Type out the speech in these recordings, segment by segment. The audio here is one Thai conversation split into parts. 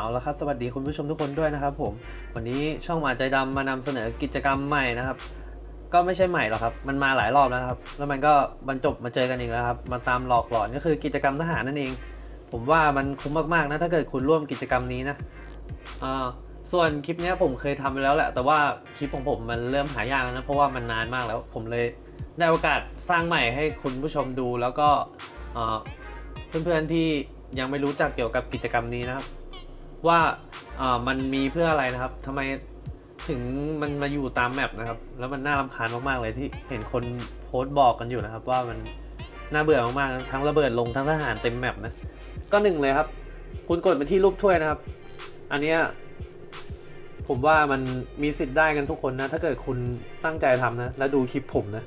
เอาละครับ สวัสดีคุณผู้ชมทุกคนด้วยนะครับ ผม วันนี้ช่องหมาใจดำมานำเสนอกิจกรรมใหม่นะครับ ก็ไม่ใช่ใหม่หรอกครับ มันมาหลายรอบแล้วครับ แล้วมันก็บรรจบมาเจอกันอีกแล้วครับ มาตามหลอกหลอนก็คือกิจกรรมทหารนั่นเอง ผมว่ามันคุ้มมากๆนะ ถ้าเกิดคุณร่วมกิจกรรมนี้นะอ่าส่วนคลิปนี้ผมเคยทำไปแล้วแหละ แต่ว่าคลิปของผมมันเริ่มหายากแล้วนะ เพราะว่ามันนานมากแล้ว ผมเลยได้โอกาสสร้างใหม่ให้คุณผู้ชมดู แล้วก็เอ่อเพื่อนๆที่ยังไม่รู้จักเกี่ยวกับกิจกรรมนี้นะครับ ว่าอ่อมันมีเพื่ออะไรนะครับทำไมถึงมันมาอยู่ตามแมปนะครับ แล้วมันน่ารำคาญมากๆเลยที่เห็นคนโพสต์บอกกันอยู่นะครับ ว่ามันน่าเบื่อมากๆทั้งระเบิดลงทั้งทหารเต็มแมปนะก็หนึ่งเลยครับ คุณกดไปที่รูปถ้วยนะครับ อันเนี้ยผมว่ามันมีสิทธิ์ได้กันทุกคนนะ ถ้าเกิดคุณตั้งใจทำนะ แล้วดูคลิปผมนะ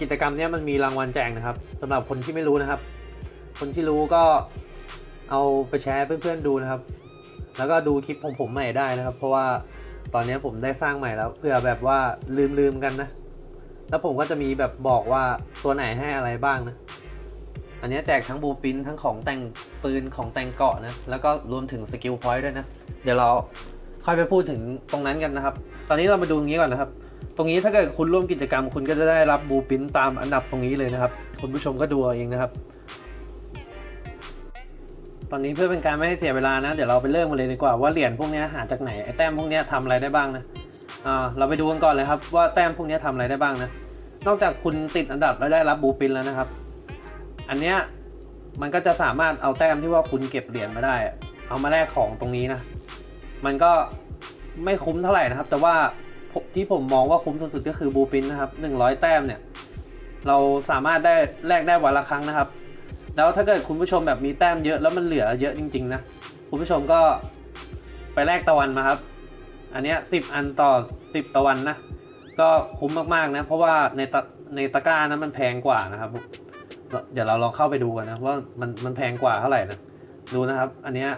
กิจกรรมเนี้ยมันมีรางวัลแจกนะครับสำหรับคนที่ไม่รู้นะครับ คนที่รู้ก็ เอาไปแชร์เพื่อนๆดูนะครับ แล้วก็ดูคลิปของผมใหม่ได้นะครับ เพราะว่าตอนนี้ผมได้สร้างใหม่แล้วเผื่อแบบว่าลืมๆกันนะ แล้วผมก็จะมีแบบบอกว่าตัวไหนให้อะไรบ้างนะ อันนี้แจกทั้งบูปินทั้งของแต่งปืนของแต่งเกาะนะ แล้วก็รวมถึงสกิลพอยต์ด้วยนะ เดี๋ยวเราค่อยไปพูดถึงตรงนั้นกันนะครับ ตอนนี้เรามาดูตรงนี้ก่อนนะครับ ตรงนี้ถ้าเกิดคุณร่วมกิจกรรมคุณก็จะได้รับบูปินตามอันดับตรงนี้เลยนะครับ คุณผู้ชมก็ดูเองนะครับ ตอนนี้เพื่อเป็นการไม่ให้เสียเวลานะ เดี๋ยวเราไปเริ่มกันเลยดีกว่าว่าเหรียญพวกนี้หาจากไหนไอ้แต้มพวกนี้ทำอะไรได้บ้างนะอ่าเราไปดูกันก่อนเลยครับว่าแต้มพวกนี้ทำอะไรได้บ้างนะนอกจากคุณติดอันดับแล้วได้รับบูปินแล้วนะครับ อันเนี้ยมันก็จะสามารถเอาแต้มที่ว่าคุณเก็บเหรียญมาได้ เอามาแลกของตรงนี้นะ มันก็ไม่คุ้มเท่าไหร่นะครับ แต่ว่าที่ผมมองว่าคุ้มสุดๆก็คือบูปินนะครับ100 แต้มเนี่ย เราสามารถได้แลกได้วันละครั้งนะครับ แล้วถ้าเกิดคุณผู้ชมแบบมีแต้มเยอะแล้วมันเหลือเยอะจริง ๆ นะ คุณผู้ชมก็ไปแลกตะวันมาครับ อันเนี้ยสิบอันต่อสิบตะวันนะ ก็คุ้มมากๆนะ เพราะว่าในตะในตะกร้านะมันแพงกว่านะครับ เดี๋ยวเราลองเข้าไปดูกันนะว่ามันมันแพงกว่าเท่าไหร่นะ ดูนะครับ อันเนี้ย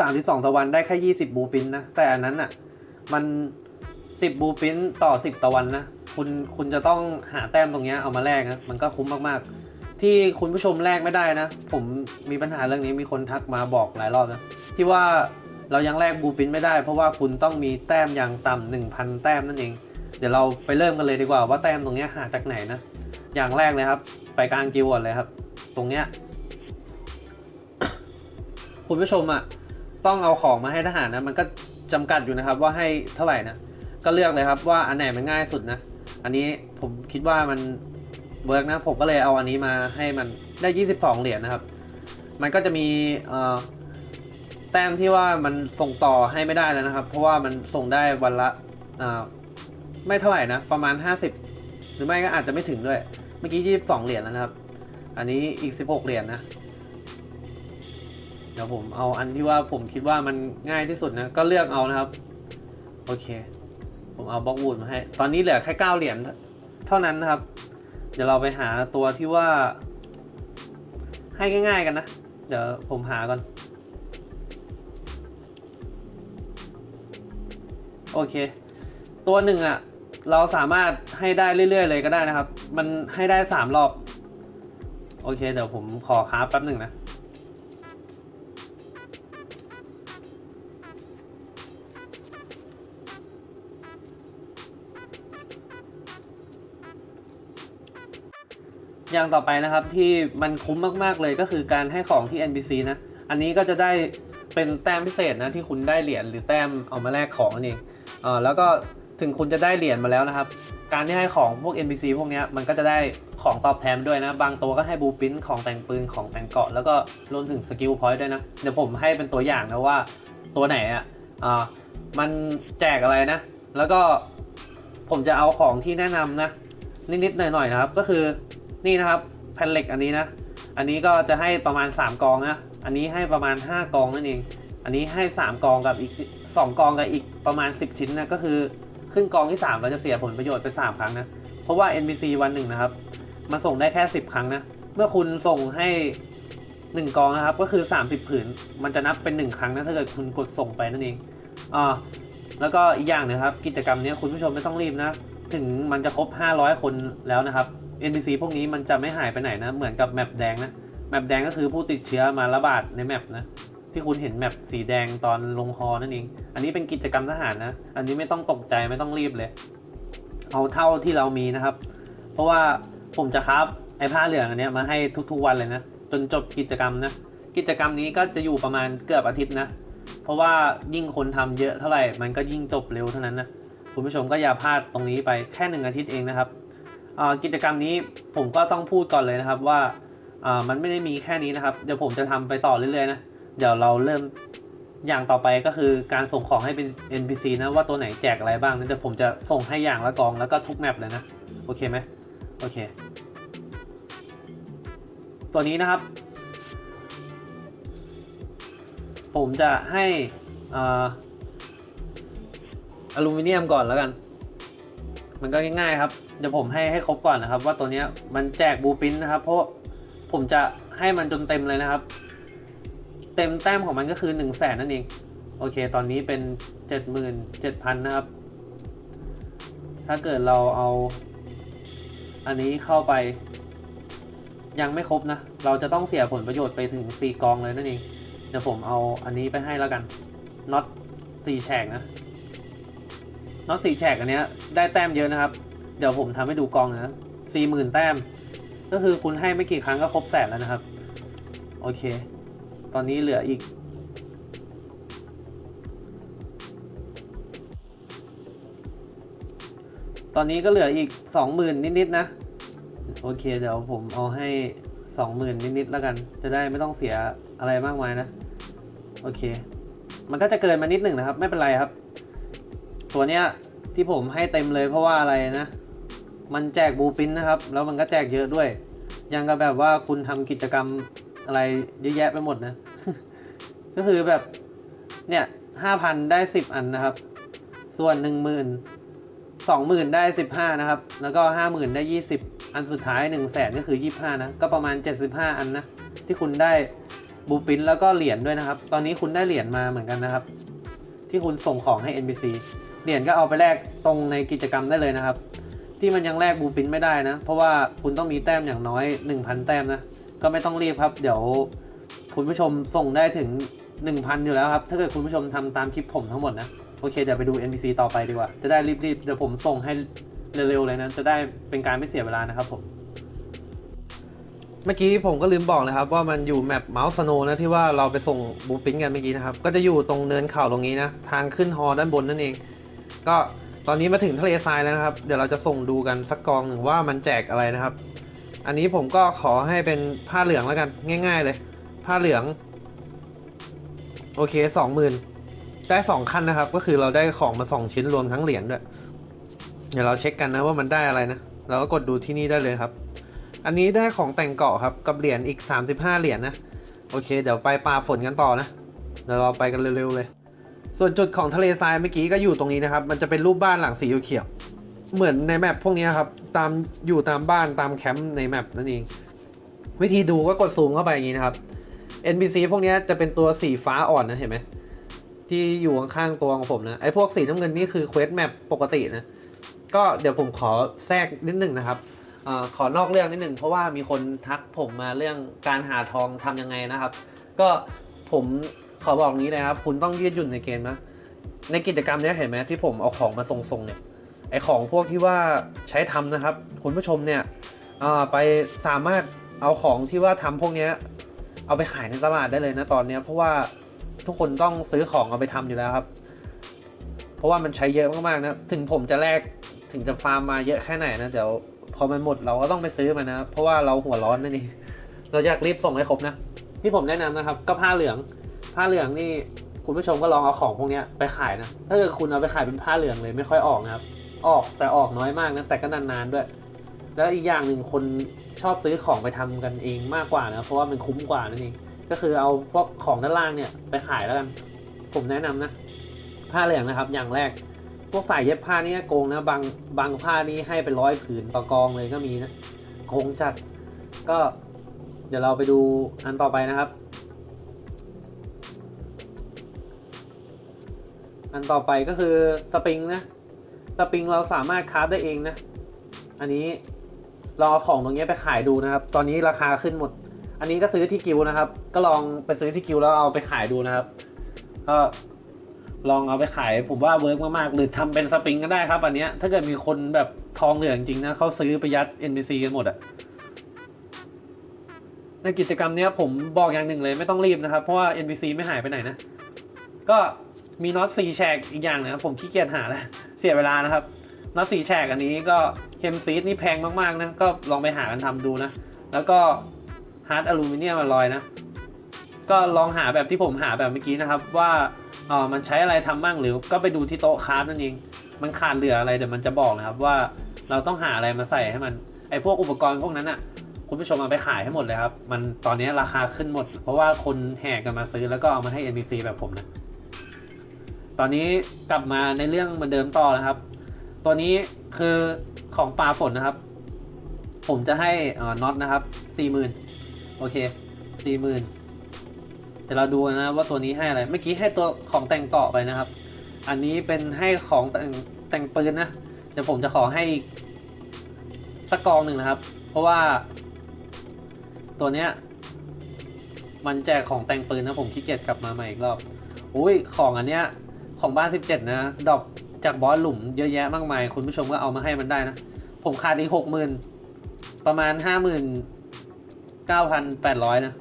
สามสิบสองตะวันได้แค่ยี่สิบบูปินนะ แต่อันนั้นอะ มันสิบบูปินต่อสิบตะวันนะ คุณคุณจะต้องหาแต้มตรงเนี้ยเอามาแลกนะ มันก็คุ้มมากๆ ที่คุณผู้ชมแลกไม่ได้นะ ผมมีปัญหาเรื่องนี้มีคนทักมาบอกหลายรอบนะที่ว่าเรายังแลกบูปินไม่ได้ เพราะว่าคุณต้องมีแต้มอย่างต่ำหนึ่งพันแต้มนั่นเอง เดี๋ยวเราไปเริ่มกันเลยดีกว่าว่าแต้มตรงนี้หาจากไหนนะ อย่างแรกเลยครับ ไปกลางกิวก่อนเลยครับ ตรงเนี้ยคุณผู้ชมอะต้องเอาของมาให้ทหารนะ มันก็จำกัดอยู่นะครับว่าให้เท่าไหร่นะ ก็เลือกเลยครับว่าอันไหนมันง่ายสุดนะ อันนี้ผมคิดว่ามัน เวิร์กนะผมก็เลยเอาอันนี้มาให้มันได้ 22 เหรียญนะครับ มันก็จะมีแต้มที่ว่ามันส่งต่อให้ไม่ได้แล้วนะครับ เพราะว่ามันส่งได้วันละไม่เท่าไหร่นะ ประมาณ 50 หรือไม่ก็อาจจะไม่ถึงด้วย เมื่อกี้ 22 เหรียญแล้วนะครับ อันนี้อีก 16 เหรียญนะเดี๋ยวผมเอาอันที่ว่าผมคิดว่ามันง่ายที่สุดนะก็เลือกเอานะครับ โอเค ผมเอาบล็อกวูดมาให้ ตอนนี้เหลือแค่ 9 เหรียญเท่านั้นนะครับ เดี๋ยวเราไปหาตัวที่ว่า ให้ง่าย ๆ กันนะ เดี๋ยวผมหาก่อน โอเค ตัวหนึ่งอะ เราสามารถให้ได้เรื่อย ๆ เลยก็ได้นะครับ มันให้ได้สามรอบ โอเค เดี๋ยวผมขอค้าแป๊บหนึ่งนะ อย่างต่อไปนะครับที่มันคุ้มมากๆเลยก็คือการให้ของที่ NPC นะ อันนี้ก็จะได้เป็นแต้มพิเศษนะที่คุณได้เหรียญหรือแต้มเอามาแลกของนั่นเองเอแล้วก็ถึงคุณจะได้เหรียญมาแล้วนะครับ การที่ให้ของพวก NPC พวกนี้มันก็จะได้ของตอบแทนด้วยนะ บางตัวก็ให้บูปินของแต่งปืนของแต่งเกาะ แล้วก็รวมถึงสกิลพอยต์ด้วยนะ เดี๋ยวผมให้เป็นตัวอย่างนะว่าตัวไหนอะอ่ามันแจกอะไรนะ แล้วก็ผมจะเอาของที่แนะนำนะนิดๆหน่อยๆนะครับ ก็คือ นี่นะครับแผ่นเหล็กอันนี้นะ อันนี้ก็จะให้ประมาณ 3 กองนะ อันนี้ให้ประมาณ 5 กองนั่นเอง อันนี้ให้ 3 กองกับอีก 2 กองกับอีกประมาณ 10 ชิ้นนะก็คือครึ่งกองที่ 3 เราจะเสียผลประโยชน์ไป 3 ครั้งนะ เพราะว่า NPC วันหนึ่งนะครับมันส่งได้แค่ 10 ครั้งนะ เมื่อคุณส่งให้ 1 กองนะครับก็คือ 30 ผืน มันจะนับเป็น 1 ครั้งนะถ้าเกิดคุณกดส่งไปนั่นเองอ่าแล้วก็อีกอย่างนะครับ กิจกรรมนี้คุณผู้ชมไม่ต้องรีบนะ ถึงมันจะครบ 500 คนแล้วนะครับ NPC พวกนี้มันจะไม่หายไปไหนนะ เหมือนกับแมปแดงนะ แมปแดงก็คือผู้ติดเชื้อมาระบาดในแมปนะ ที่คุณเห็นแมปสีแดงตอนลงฮอนั่นเอง อันนี้เป็นกิจกรรมทหารนะ อันนี้ไม่ต้องตกใจไม่ต้องรีบเลย เอาเท่าที่เรามีนะครับ เพราะว่าผมจะครับไอ้ผ้าเหลืองอันนี้มาให้ทุกๆวันเลยนะ จนจบกิจกรรมนะ กิจกรรมนี้ก็จะอยู่ประมาณเกือบอาทิตย์นะ เพราะว่ายิ่งคนทำเยอะเท่าไหร่ มันก็ยิ่งจบเร็วเท่านั้นนะ คุณผู้ชมก็อย่าพลาดตรงนี้ไปแค่หนึ่งอาทิตย์เองนะครับ กิจกรรมนี้ผมก็ต้องพูดก่อนเลยนะครับว่าอ่ามันไม่ได้มีแค่นี้นะครับ เดี๋ยวผมจะทำไปต่อเรื่อยๆนะ เดี๋ยวเราเริ่มอย่างต่อไปก็คือการส่งของให้เป็น NPC นะว่าตัวไหนแจกอะไรบ้างนะเดี๋ยวผมจะส่งให้อย่างละกองแล้วก็ทุกแมปเลยนะ โอเคไหมโอเค ตัวนี้นะครับ ผมจะให้ออลูมิเนียมก่อนแล้วกัน มันก็ง่ายๆครับ เดี๋ยวผมให้ให้ครบก่อนนะครับ ว่าตัวเนี้ยมันแจกบูปินนะครับ เพราะผมจะให้มันจนเต็มเลยนะครับ เต็มแต้มของมันก็คือ1นึ่งแสนนั่นเอง โอเค ตอนนี้เป็น 77,000 นะครับ ถ้าเกิดเราเอา อันนี้เข้าไป ยังไม่ครบนะ เราจะต้องเสียผลประโยชน์ไปถึง 4 กองเลยนั่นเอง เดี๋ยวผมเอาอันนี้ไปให้แล้วกันน็อตสี่แฉกนะน็อตสี่แฉกอันเนี้ยได้แต้มเยอะนะครับ เดี๋ยวผมทำให้ดูกองนะสี่หมื่นแต้ม ก็คือคุณให้ไม่กี่ครั้งก็ครบแสนแล้วนะครับ โอเค ตอนนี้เหลืออีก ตอนนี้ก็เหลืออีกสองหมื่นนิดๆนะ โอเค เดี๋ยวผมเอาให้สองหมื่นนิดๆแล้วกัน จะได้ไม่ต้องเสียอะไรมากมายนะ โอเค มันก็จะเกินมานิดหนึ่งนะครับ ไม่เป็นไรครับ ตัวเนี้ยที่ผมให้เต็มเลยเพราะว่าอะไรนะ มันแจกบูปินนะครับ แล้วมันก็แจกเยอะด้วย ยังกับแบบว่าคุณทำกิจกรรมอะไรเยอะแยะไปหมดนะ ก็คือแบบ เนี่ยห้าพันได้สิบอันนะครับ ส่วนหนึ่งหมื่นสองหมื่นได้สิบห้านะครับ แล้วก็ห้าหมื่นได้ยี่สิบอันสุดท้ายหนึ่งแสนก็คือยี่ห้านะ ก็ประมาณเจ็ดสิบห้าอันนะ ที่คุณได้บูปินแล้วก็เหรียญด้วยนะครับ ตอนนี้คุณได้เหรียญมาเหมือนกันนะครับ ที่คุณส่งของให้ NPC เหรียญก็เอาไปแลกตรงในกิจกรรมได้เลยนะครับ ที่มันยังแลกบูปินไม่ได้นะ เพราะว่าคุณต้องมีแต้มอย่างน้อย 1,000 แต้มนะ ก็ไม่ต้องรีบครับ เดี๋ยวคุณผู้ชมส่งได้ถึง 1,000 อยู่แล้วครับ ถ้าเกิดคุณผู้ชมทำตามคลิปผมทั้งหมดนะ โอเค เดี๋ยวไปดู NPC ต่อไปดีกว่า จะได้รีบๆ เดี๋ยวผมส่งให้เร็วๆเลยนะ จะได้เป็นการไม่เสียเวลานะครับผม เมื่อกี้ผมก็ลืมบอกนะครับว่ามันอยู่แมปเมาส์สโนนะที่ว่าเราไปส่งบูปินกันเมื่อกี้นะครับ ก็จะอยู่ตรงเนินเขาตรงนี้นะ ทางขึ้นฮอด้านบนนั่นเอง ก็ ตอนนี้มาถึงทะเลทรายแล้วนะครับ เดี๋ยวเราจะส่งดูกันสักกองหนึ่งว่ามันแจกอะไรนะครับ อันนี้ผมก็ขอให้เป็นผ้าเหลืองแล้วกันง่าย ๆ เลย ผ้าเหลือง โอเคสองหมื่นได้สองขั้นนะครับ ก็คือเราได้ของมาสองชิ้นรวมทั้งเหรียญด้วย เดี๋ยวเราเช็คกันนะว่ามันได้อะไรนะเราก็กดดูที่นี่ได้เลยครับ อันนี้ได้ของแต่งเกาะครับกับเหรียญอีก 35 เหรียญนะ โอเค เดี๋ยวไปปลาฝนกันต่อนะ เดี๋ยวเราไปกันเร็วๆเลย ส่วนจุดของทะเลทรายเมื่อกี้ก็อยู่ตรงนี้นะครับ มันจะเป็นรูปบ้านหลังสีเขียวเหมือนในแมปพวกนี้ครับ ตามอยู่ตามบ้านตามแคมป์ในแมปนั่นเอง วิธีดูก็กดซูมเข้าไปอย่างนี้นะครับ NPC พวกนี้จะเป็นตัวสีฟ้าอ่อนนะเห็นไหมที่อยู่ข้างๆตัวของผมนะไอ้พวกสีน้ำเงินนี่คือเควสแมปปกตินะ ก็เดี๋ยวผมขอแทรกนิดหนึ่งนะครับออขอนอกเรื่องนิดหนึ่งเพราะว่ามีคนทักผมมาเรื่องการหาทองทำยังไงนะครับ ก็ผม ขอบอกนี้เลยครับ คุณต้องยืดหยุ่นในเกมนะ ในกิจกรรมนี้เห็นไหมที่ผมเอาของมาทรงๆเนี่ย ไอของพวกที่ว่าใช้ทำนะครับ คุณผู้ชมเนี่ยไปสามารถเอาของที่ว่าทำพวกนี้เอาไปขายในตลาดได้เลยนะตอนเนี้ยเพราะว่าทุกคนต้องซื้อของเอาไปทำอยู่แล้วครับ เพราะว่ามันใช้เยอะมากๆนะ ถึงผมจะแลกถึงจะฟาร์มมาเยอะแค่ไหนนะเดี๋ยวพอมันหมดเราก็ต้องไปซื้อมันนะ เพราะว่าเราหัวร้อนนั่นเองเราอยากรีบส่งให้ครบนะ ที่ผมแนะนำนะครับก็ผ้าเหลือง ผ้าเหลืองนี่คุณผู้ชมก็ลองเอาของพวกนี้ไปขายนะ ถ้าเกิดคุณเอาไปขายเป็นผ้าเหลืองเลยไม่ค่อยออกนะครับ ออกแต่ออกน้อยมากนะแต่ก็นานๆด้วย แล้วอีกอย่างหนึ่งคนชอบซื้อของไปทำกันเองมากกว่านะเพราะว่ามันคุ้มกว่านั่นเองก็คือเอาพวกของด้านล่างเนี่ยไปขายแล้วกัน ผมแนะนำนะ ผ้าเหลืองนะครับอย่างแรก พวกสายเย็บผ้านี่โกงนะบางบางผ้านี่ให้เป็นร้อยผืนต่อกองเลยก็มีนะโกงจัดก็ เดี๋ยวเราไปดูอันต่อไปนะครับ อันต่อไปก็คือสปริงนะ สปริงเราสามารถคราฟได้เองนะ อันนี้เราเอาของตรงนี้ไปขายดูนะครับ ตอนนี้ราคาขึ้นหมด อันนี้ก็ซื้อที่กิวนะครับ ก็ลองไปซื้อที่กิวแล้วเอาไปขายดูนะครับ ก็ลองเอาไปขายผมว่าเวิร์กมากๆ หรือทำเป็นสปริงก็ได้ครับ อันเนี้ยถ้าเกิดมีคนแบบทองเหลืองจริงนะเขาซื้อไปยัด NPC กันหมดอะในกิจกรรมเนี้ยผมบอกอย่างหนึ่งเลยไม่ต้องรีบนะครับ เพราะว่า NPC ไม่หายไปไหนนะ ก็ มีน็อตสี่แฉกอีกอย่างนะครับผมขี้เกียจหาแล้วเสียเวลานะครับน็อตสี่แฉกอันนี้ก็เคมซีดนี่แพงมากๆนะก็ลองไปหากันทำดูนะ แล้วก็ฮาร์ดอลูมิเนียมอลลอยนะ ก็ลองหาแบบที่ผมหาแบบเมื่อกี้นะครับ ว่าเออมันใช้อะไรทำบ้างหรือก็ไปดูที่โต๊ะคราฟนั่นเอง มันขาดเหลืออะไรเดี๋ยวมันจะบอกนะครับว่าเราต้องหาอะไรมาใส่ให้มันไอพวกอุปกรณ์พวกนั้นอะคุณผู้ชมเอาไปขายให้หมดเลยครับ มันตอนนี้ราคาขึ้นหมด เพราะว่าคนแห่กันมาซื้อแล้วก็เอามาให้ NPC แบบผมนะ ตอนนี้กลับมาในเรื่องเหมือนเดิมต่อนะครับ ตัวนี้คือของปลาฝนนะครับ ผมจะให้น็อตนะครับสี่หมื่นโอเคสี่หมื่นเดี๋ยวเราดูนะว่าตัวนี้ให้อะไร เมื่อกี้ให้ตัวของแต่งเกาะไปนะครับ อันนี้เป็นให้ของแต่งแต่งปืนนะเดี๋ยวผมจะขอให้อีกสักกองหนึ่งนะครับ เพราะว่า ตัวเนี้ย มันแจกของแต่งปืนนะผมขี้เกียจกลับมาใหม่อีกรอบอุ้ยของอันเนี้ย ของบ้าน 17 นะ ดอปจากบอสหลุมเยอะแยะมากมาย คุณผู้ชมก็เอามาให้มันได้นะ ผมขาดอีกหกหมื่นประมาณห้าหมื่นเก้าพันแปดร้อยนะ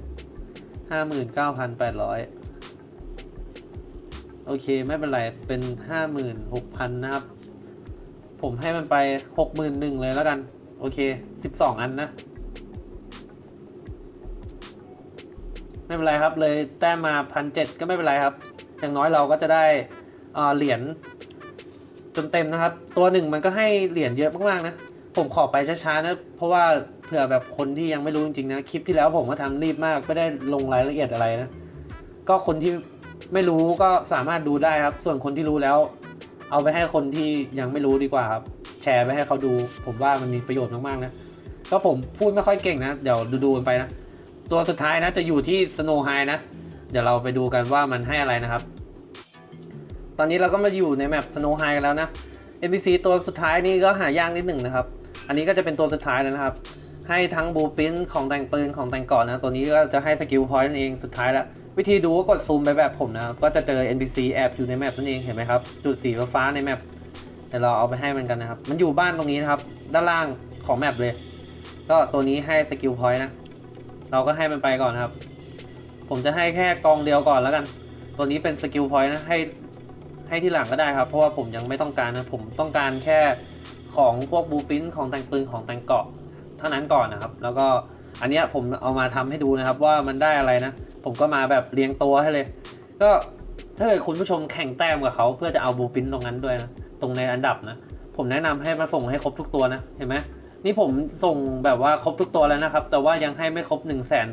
ห้าหมื่นเก้าพันแปดร้อยโอเค ไม่เป็นไร เป็นห้าหมื่นหกพันนะครับ ผมให้มันไปหกหมื่นหนึ่งเลยแล้วกัน โอเคสิบสองอันนะไม่เป็นไรครับ เลยแต้มมาพันเจ็ดก็ไม่เป็นไรครับ อย่างน้อยเราก็จะได้ เหรียญจนเต็มนะครับ ตัวหนึ่งมันก็ให้เหรียญเยอะมากๆนะ ผมขอไปช้าๆนะ เพราะว่าเผื่อแบบคนที่ยังไม่รู้จริงๆนะ คลิปที่แล้วผมก็ทำรีบมากไม่ได้ลงรายละเอียดอะไรนะ ก็คนที่ไม่รู้ก็สามารถดูได้ครับ ส่วนคนที่รู้แล้ว เอาไปให้คนที่ยังไม่รู้ดีกว่าครับ แชร์ไปให้เขาดู ผมว่ามันมีประโยชน์มากๆนะ ก็ผมพูดไม่ค่อยเก่งนะ เดี๋ยวดูๆกันไปนะ ตัวสุดท้ายนะจะอยู่ที่ Snow High นะ เดี๋ยวเราไปดูกันว่ามันให้อะไรนะครับ ตอนนี้เราก็มาอยู่ในแมป Snow High กันแล้วนะ NPC ตัวสุดท้ายนี่ก็หายากนิดหนึ่งนะครับ อันนี้ก็จะเป็นตัวสุดท้ายแล้วนะครับ ให้ทั้งบูปินของแต่งปืนของแต่งก่อนนะ ตัวนี้ก็จะให้สกิลพอยต์นั่นเองสุดท้ายแล้ว วิธีดูก็กดซูมไปแบบผมนะครับ ก็จะเจอ NPC แอบอยู่ในแมปนั่นเองเห็นไหมครับ จุดสีฟ้าในแมปเดี๋ยวเราเอาไปให้มันกันนะครับ มันอยู่บ้านตรงนี้นะครับ ด้านล่างของแมปเลย ก็ตัวนี้ให้สกิลพอยต์นะ เราก็ให้มันไปก่อนนะครับ ผมจะให้แค่กองเดียวก่อนแล้วกัน ตัวนี้เป็นสกิลพอยต์นะ ให้ ให้ที่หลังก็ได้ครับ เพราะว่าผมยังไม่ต้องการนะผมต้องการแค่ของพวกบูปินของแต่งปืนของแต่งเกาะเท่านั้นก่อนนะครับ แล้วก็อันนี้ผมเอามาทำให้ดูนะครับว่ามันได้อะไรนะ ผมก็มาแบบเรียงตัวให้เลย ก็ถ้าเกิดคุณผู้ชมแข่งแต้มกับเขาเพื่อจะเอาบูปินตรงนั้นด้วยนะตรงในอันดับนะ ผมแนะนำให้มาส่งให้ครบทุกตัวนะเห็นไหมนี่ผมส่งแบบว่าครบทุกตัวแล้วนะครับ แต่ว่ายังให้ไม่ครบ1นึ่งแสน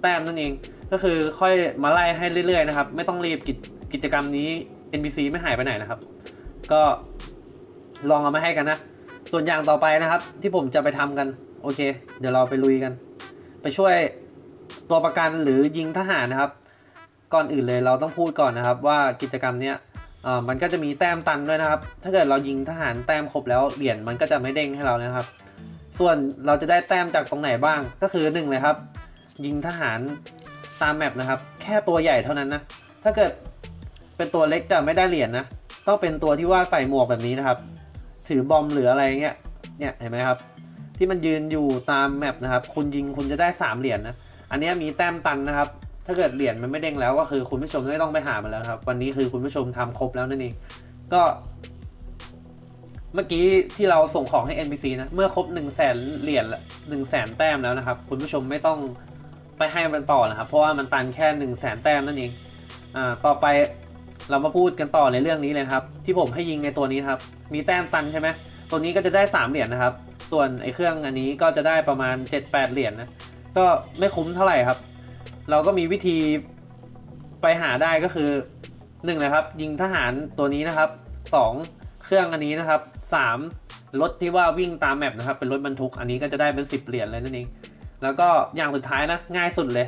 แต้มนั่นเอง ก็คือค่อยมาไล่ให้เรื่อยๆนะครับ ไม่ต้องรีบกิจกรรมนี้ NPC ไม่หายไปไหนนะครับ ก็ลองเอามาให้กันนะ ส่วนอย่างต่อไปนะครับ ที่ผมจะไปทำกัน โอเค เดี๋ยวเราไปลุยกัน ไปช่วยตัวประกันหรือยิงทหารนะครับ ก่อนอื่นเลยเราต้องพูดก่อนนะครับ ว่ากิจกรรมเนี้ยมันก็จะมีแต้มตันด้วยนะครับ ถ้าเกิดเรายิงทหารแต้มครบแล้วเหรียญมันก็จะไม่เด้งให้เรานะครับ ส่วนเราจะได้แต้มจากตรงไหนบ้าง ก็คือหนึ่งเลยครับ ยิงทหารตามแมปนะครับ แค่ตัวใหญ่เท่านั้นนะ ถ้าเกิด เป็นตัวเล็กจะไม่ได้เหรียญนะ ต้องเป็นตัวที่ว่าใส่หมวกแบบนี้นะครับ ถือบอมหรืออะไรเงี้ย เนี่ยเห็นไหมครับ ที่มันยืนอยู่ตามแมปนะครับ คุณยิงคุณจะได้สามเหรียญนะ อันนี้มีแต้มตันนะครับ ถ้าเกิดเหรียญมันไม่เด้งแล้วก็คือคุณผู้ชมไม่ต้องไปหามันแล้วครับ วันนี้คือคุณผู้ชมทำครบแล้วนั่นเอง ก็ เมื่อกี้ที่เราส่งของให้ NPC นะ เมื่อครบ1นึ่งแสนเหรียญหนึ่งแสนแต้มแล้วนะครับ คุณผู้ชมไม่ต้องไปให้มันต่อนะครับ เพราะว่ามันตันแค่1นึ่งแสนแต้มนั่นเอง อ่า ต่อไป เรามาพูดกันต่อในเรื่องนี้เลยครับ ที่ผมให้ยิงในตัวนี้ครับ มีแต้มตันใช่ไหมตัวนี้ก็จะได้ 3 เหรียญนะครับ ส่วนไอ้เครื่องอันนี้ก็จะได้ประมาณ 7-8 เหรียญนะ ก็ไม่คุ้มเท่าไหร่ครับ เราก็มีวิธีไปหาได้ก็คือหนึ่งนะครับ ยิงทหารตัวนี้นะครับสองเครื่องอันนี้นะครับสามรถที่ว่าวิ่งตามแมปนะครับ เป็นรถบรรทุก อันนี้ก็จะได้เป็นสิบเหรียญเลยนั่นเอง แล้วก็อย่างสุดท้ายนะง่ายสุดเลย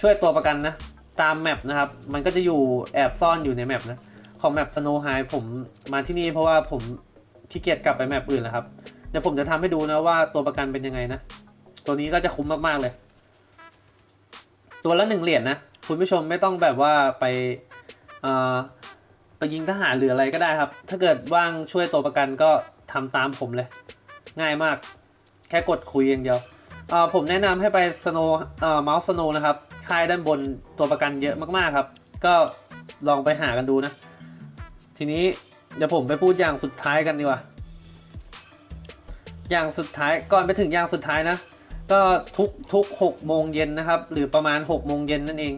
ช่วยตัวประกันนะ ตามแมปนะครับ มันก็จะอยู่แอบซ่อนอยู่ในแมปนะ ของแมป Snow High ผมมาที่นี่เพราะว่าผมขี้เกียจกลับไปแมปอื่นแล้วครับ เดี๋ยวผมจะทำให้ดูนะว่าตัวประกันเป็นยังไงนะ ตัวนี้ก็จะคุ้มมากๆเลย ตัวละหนึ่งเหรียญนะคุณผู้ชมไม่ต้องแบบว่าไปเอ่อไปยิงทหารหรืออะไรก็ได้ครับ ถ้าเกิดว่างช่วยตัวประกันก็ทำตามผมเลย ง่ายมาก แค่กดคุยอย่างเดียวเอ่อผมแนะนำให้ไปสโนเอ่อเมาส์สโนนะครับ ค่ายด้านบนตัวประกันเยอะมากๆครับ ก็ลองไปหากันดูนะ ทีนี้เดี๋ยวผมไปพูดอย่างสุดท้ายกันดีกว่าอย่างสุดท้ายก่อนไปถึงอย่างสุดท้ายนะ ก็ทุกทุกหกโมงเย็นนะครับ หรือประมาณ6กโมงเย็นนั่นเอง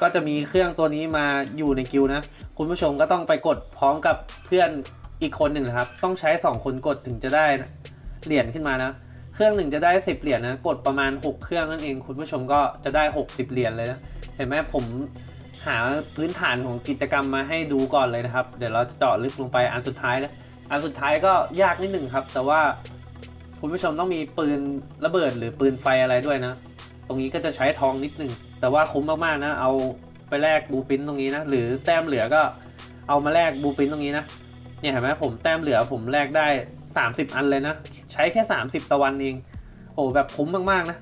ก็จะมีเครื่องตัวนี้มาอยู่ในกิวนะ คุณผู้ชมก็ต้องไปกดพร้อมกับเพื่อนอีกคนหนึ่งนะครับ ต้องใช้ 2 คนกดถึงจะได้เหรียญขึ้นมานะ เครื่องหนึ่งจะได้ 10 เหรียญนะ กดประมาณ 6 เครื่องนั่นเอง คุณผู้ชมก็จะได้ 60 เหรียญเลยนะ เห็นไหมผมหาพื้นฐานของกิจกรรมมาให้ดูก่อนเลยนะครับ เดี๋ยวเราจะเจาะลึกลงไปอันสุดท้ายนะอันสุดท้ายก็ยากนิดหนึ่งครับ แต่ว่าคุณผู้ชมต้องมีปืนระเบิดหรือปืนไฟอะไรด้วยนะ ตรงนี้ก็จะใช้ทองนิดหนึ่ง แต่ว่าคุ้มมากๆนะ เอาไปแลกบูปินตรงนี้นะ หรือแต้มเหลือก็เอามาแลกบูปินตรงนี้นะ เนี่ยเห็นไหมผมแต้มเหลือผมแลกได้ 30 อันเลยนะ ใช้แค่ 30 ตะวันเอง โอ้แบบคุ้มมากๆนะ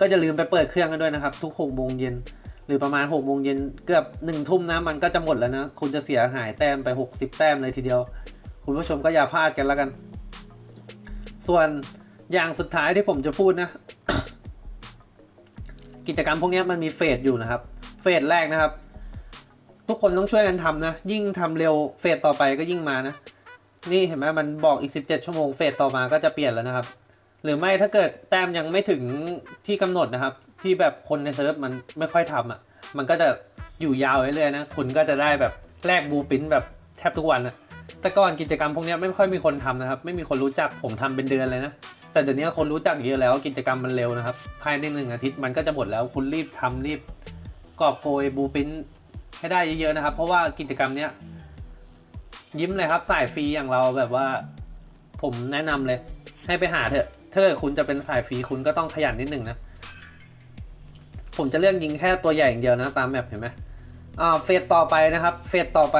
ก็จะลืมไปเปิดเครื่องกันด้วยนะครับ ทุก6โมงเย็นหรือประมาณ6โมงเย็นเกือบ1ทุ่มนะมันก็จะหมดแล้วนะ คุณจะเสียหายแต้มไป 60 แต้มเลยทีเดียว คุณผู้ชมก็อย่าพลาดกันแล้วกัน ส่วนอย่างสุดท้ายที่ผมจะพูดนะ กิจกรรมพวกนี้มันมีเฟสอยู่นะครับ เฟสแรกนะครับ ทุกคนต้องช่วยกันทำนะ ยิ่งทำเร็วเฟสต่อไปก็ยิ่งมานะ นี่เห็นไหมมันบอกอีก 17 ชั่วโมงเฟสต่อมาก็จะเปลี่ยนแล้วนะครับ หรือไม่ถ้าเกิดแต้มยังไม่ถึงที่กำหนดนะครับ ที่แบบคนในเซิร์ฟมันไม่ค่อยทำอะ มันก็จะอยู่ยาวเรื่อยๆนะคุณก็จะได้แบบแลกบูปินแบบแทบทุกวันอะแต่ก่อนกิจกรรมพวกนี้ไม่ค่อยมีคนทำนะครับ ไม่มีคนรู้จักผมทำเป็นเดือนเลยนะแต่เดี๋ยวนี้คนรู้จักเยอะแล้วกิจกรรมมันเร็วนะครับ ภายในหนึ่งอาทิตย์มันก็จะหมดแล้วคุณรีบทำรีบกอบโกยบูปินให้ได้เยอะๆนะครับ เพราะว่ากิจกรรมเนี้ย ยิ้มเลยครับสายฟรีอย่างเราแบบว่า ผมแนะนำเลย ให้ไปหาเถอะถ้าเกิดคุณจะเป็นสายฟรีคุณก็ต้องขยันนิดหนึ่งนะ ผมจะเลือกยิงแค่ตัวใหญ่อย่างเดียวนะ ตามแมปเห็นไหมอ่าเฟสต่อไปนะครับ เฟสต่อไป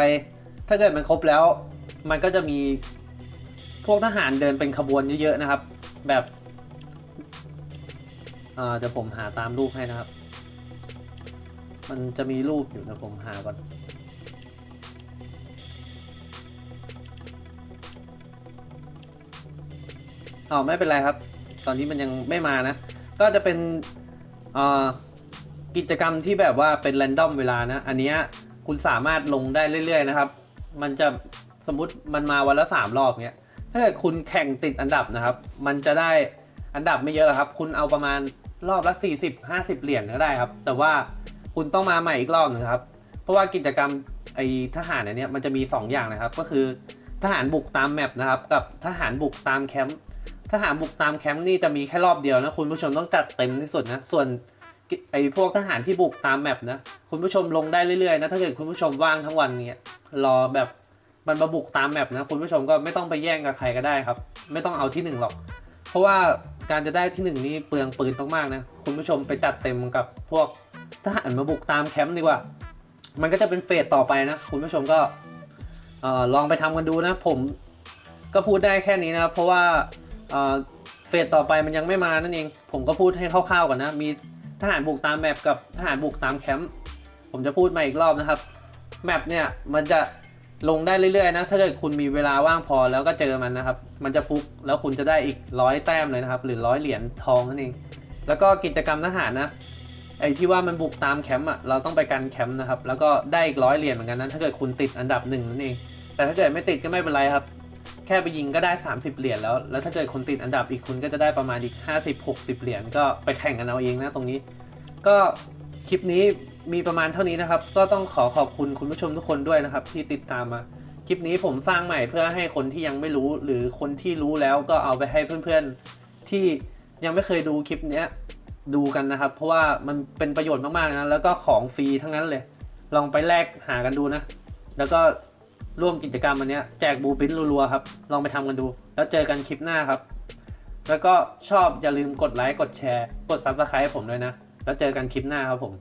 ถ้าเกิดมันครบแล้ว มันก็จะมีพวกทหารเดินเป็นขบวนเยอะๆนะครับ แบบอ่าเดี๋ยวผมหาตามรูปให้นะครับ มันจะมีรูปอยู่นะผมหาก่อน อ๋อไม่เป็นไรครับ ตอนนี้มันยังไม่มานะ ก็จะเป็นอ่อกิจกรรมที่แบบว่าเป็นแรนดอมเวลานะ อันเนี้ยคุณสามารถลงได้เรื่อยๆนะครับ มันจะสมมติมันมาวันละสามรอบเนี้ย ถ้าเกิดคุณแข่งติดอันดับนะครับ มันจะได้อันดับไม่เยอะหรอกครับ คุณเอาประมาณรอบละ 40 50 เหรียญก็ได้ครับ แต่ว่าคุณต้องมาใหม่อีกรอบหนึงครับ เพราะว่ากิจกรรมไอทหารอันเนี้ยมันจะมี 2 อย่างนะครับ ก็คือทหารบุกตามแมปนะครับ กับทหารบุกตามแคมป์ ทหารบุกตามแคมป์นี่จะมีแค่รอบเดียวนะ คุณผู้ชมต้องจัดเต็มที่สุดนะ ส่วนไอ้พวกทหารที่บุกตามแมปนะ คุณผู้ชมลงได้เรื่อยๆนะ ถ้าเกิดคุณผู้ชมว่างทั้งวันเนี้ยรอแบบมันมาบุกตามแมปนะ คุณผู้ชมก็ไม่ต้องไปแย่งกับใครก็ได้ครับ ไม่ต้องเอาที่หนึ่งหรอก เพราะว่าการจะได้ที่หนึ่งนี่เปลืองปืนมากๆนะ คุณผู้ชมไปจัดเต็มกับพวกทหารมาบุกตามแคมป์ดีกว่า มันก็จะเป็นเฟสต่อไปนะ คุณผู้ชมก็ออลองไปทำกันดูนะ ผมก็พูดได้แค่นี้นะ เพราะว่า เฟสต่อไปมันยังไม่มานั่นเอง ผมก็พูดให้คร่าวๆก่อนนะ มีทหารบุกตามแมปกับทหารบุกตามแคมป์ผมจะพูดมาอีกรอบนะครับ แมปเนี่ยมันจะลงได้เรื่อยๆนะ ถ้าเกิดคุณมีเวลาว่างพอแล้วก็เจอมันนะครับ มันจะฟุกแล้วคุณจะได้อีกร้อยแต้มเลยนะครับ หรือร้อยเหรียญทองนั่นเอง แล้วก็กิจกรรมทหารนะ ไอ้ที่ว่ามันบุกตามแคมป์อะ เราต้องไปกันแคมป์นะครับ แล้วก็ได้อีกร้อยเหรียญเหมือนกันนะ ถ้าเกิดคุณติดอันดับหนึ่งนั่นเอง แต่ถ้าเกิดไม่ติดก็ไม่เป็นไรครับ แค่ไปยิงก็ได้ 30 เหรียญแล้ว แล้วถ้าเกิดคนติดอันดับอีกคุณก็จะได้ประมาณอีก 50 60 เหรียญก็ไปแข่งกันเอาเองนะตรงนี้ ก็คลิปนี้มีประมาณเท่านี้นะครับ ก็ต้องขอขอบคุณคุณผู้ชมทุกคนด้วยนะครับ ที่ติดตามมา คลิปนี้ผมสร้างใหม่เพื่อให้คนที่ยังไม่รู้ หรือคนที่รู้แล้วก็เอาไปให้เพื่อนๆที่ยังไม่เคยดูคลิปนี้ดูกันนะครับ เพราะว่ามันเป็นประโยชน์มากๆนะแล้วก็ของฟรีทั้งนั้นเลย ลองไปแลกหากันดูนะ แล้วก็ ร่วมกิจกรรมวันเนี้ยแจกบูปินรัวๆครับ ลองไปทำกันดู แล้วเจอกันคลิปหน้าครับ แล้วก็ชอบอย่าลืมกดไลค์กดแชร์ กด Subscribe ให้ผมด้วยนะ แล้วเจอกันคลิปหน้าครับผม